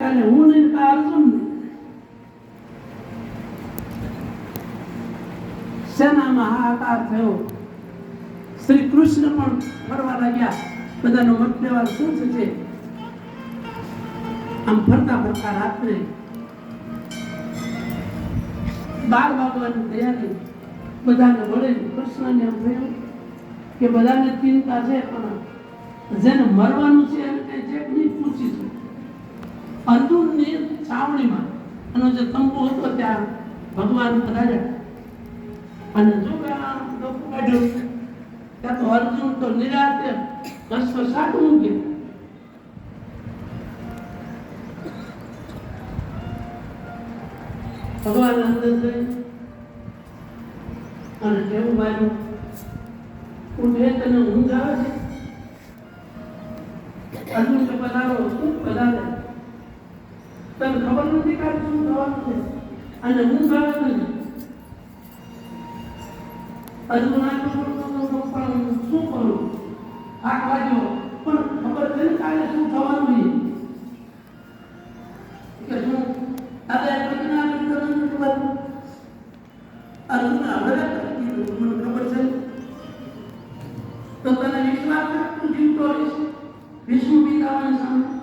અને હું નહીં અર્જુન સેનામાં હાહાકાર થયો. શ્રી કૃષ્ણ પણ ફરવા લાગ્યા. બધાનો મત લેવા શું થશે? આમ ફરતા ફરતા રાત્રે બાર વાગવાની તૈયારી બધાને વળે. કૃષ્ણને એમ થયું કે બધાને ચિંતા છે, પણ જેને મરવાનું છે અર્જુનની છાવણીમાં એનો જે તંબુ હતો ત્યાં ભગવાન રાજા અને જો ડોકું કાઢ્યું, ત્યાં તો અર્જુન તો નિરાતે કષ્ટ સાટું કે ભગવાન અંદર જઈ અને કેવું માર્યું? ઉઠે તને ઊંઘ આવે છે. અર્જુન કે પધારો, શું પધારે? તને ખબર નથી કાઢ શું થવાનું છે અને ઊંઘ આવે નથી અર્જુન આટલું કરતો હતો પણ શું કરું થાક લાગ્યો પણ ખબર છે ને કાલે શું થવાનું છે કે શું દાદા એ પ્રતિજ્ઞા આપી તને નથી ખબર અર્જુન હવે કીધું મને ખબર છે તો તને વિશ્વાસ છે તું જીવતો રહીશ વિષ્ણુ પિતામાની સામે